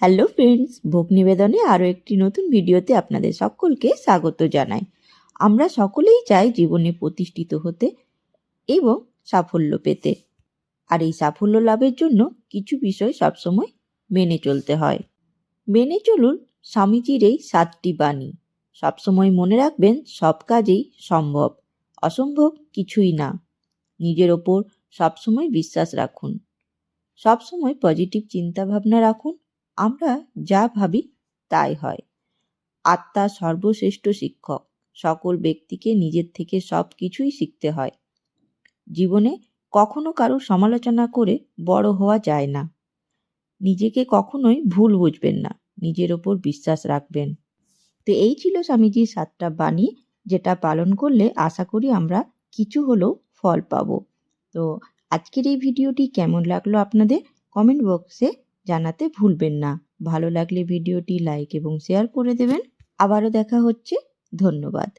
Hello friends, ভোগ নিবেদনে আরও একটি নতুন ভিডিওতে আপনাদের সকলকে স্বাগত জানাই। আমরা সকলেই চাই জীবনে প্রতিষ্ঠিত হতে এবং সাফল্য পেতে। আর এই সাফল্য লাভের জন্য কিছু বিষয় সবসময় মেনে চলতে হয়। মেনে চলুন স্বামীজির এই সাতটি বাণী। সবসময় মনে রাখবেন সব কাজেই সম্ভব, অসম্ভব কিছুই না। নিজের ওপর সবসময় বিশ্বাস রাখুন। সবসময় পজিটিভ চিন্তা ভাবনা রাখুন আমরা যা ভাবি তাই হয়। আত্মা সর্বশ্রেষ্ঠ শিক্ষক। সকল ব্যক্তিকে নিজের থেকে সব কিছুই শিখতে হয়। জীবনে কখনো কারও সমালোচনা করে বড় হওয়া যায় না। নিজেকে কখনোই ভুল বুঝবেন না। নিজের ওপর বিশ্বাস রাখবেন। তো এই ছিল স্বামীজির সাতটা বাণী, যেটা পালন করলে আশা করি আমরা কিছু হলেও ফল পাবো। তো আজকের এই ভিডিওটি কেমন লাগল আপনাদের? কমেন্ট বক্সে জানাতে ভুলবেন না। ভালো লাগলে ভিডিওটি লাইক এবং শেয়ার করে দেবেন। আবারও দেখা হচ্ছে। ধন্যবাদ।